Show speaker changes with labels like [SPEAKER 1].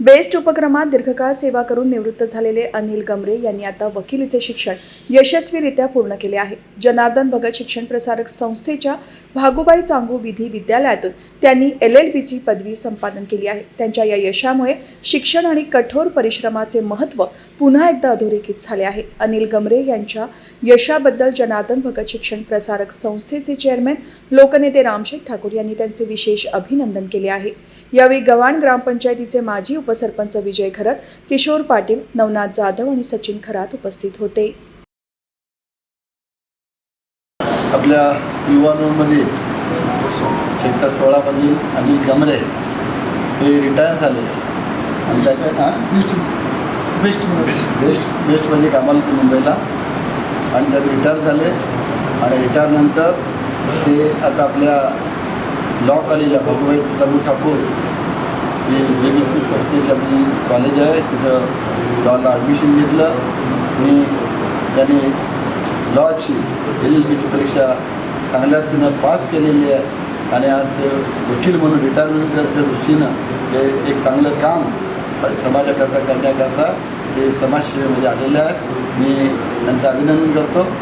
[SPEAKER 1] Best उपक्रमात दीर्घकाळ सेवा करून निवृत्त झालेले अनिल गमरे यांनी आता वकिलीचे शिक्षण यशस्वीरित्या पूर्ण केले आहे. जनार्दन भगत शिक्षण प्रसारक संस्थेच्या भागुबाई चांगू विधी विद्यालयातून त्यांनी एल एल बीची पदवी संपादन केली आहे. त्यांच्या या यशामुळे शिक्षण आणि कठोर परिश्रमाचे महत्त्व पुन्हा एकदा अधोरेखित झाले आहे. अनिल गमरे यांच्या यशाबद्दल जनार्दन भगत शिक्षण प्रसारक संस्थेचे चेअरमॅन लोकनेते रामशेठ ठाकूर यांनी त्यांचे विशेष अभिनंदन केले आहे. यावेळी गव्हाण ग्रामपंचायतीचे माजी उपसरपंच विजय खरत किशोर पाटील नवनाथ जाधव आणि सचिन खरात उपस्थित होते.
[SPEAKER 2] आपल्या युवानोमध्ये सेक्टर सोळामधील अनिल गमरे हे रिटायर झाले. आणि त्याच्या हां? बेस्ट बेस्ट बेस्ट बेस्टमध्ये कामाला होते मुंबईला. आणि त्यात रिटायर झाले. आणि रिटायरनंतर ते आता आपल्या लॉ कॉलेजला भगवाई प्रभू ठाकूर जे सी संस्थेची आपली कॉलेज आहे. तिथं लॉला ॲडमिशन घेतलं. आणि त्याने लॉची एल एल बीची परीक्षा चांगल्या तिनं पास केलेली आहे. आणि आज ते वकील म्हणून रिटायरमेंटच्या दृष्टीनं हे एक चांगलं काम समाजाकरता करण्याकरता ते समाजसेवेमध्ये आलेले आहेत मी त्यांचं अभिनंदन करतो.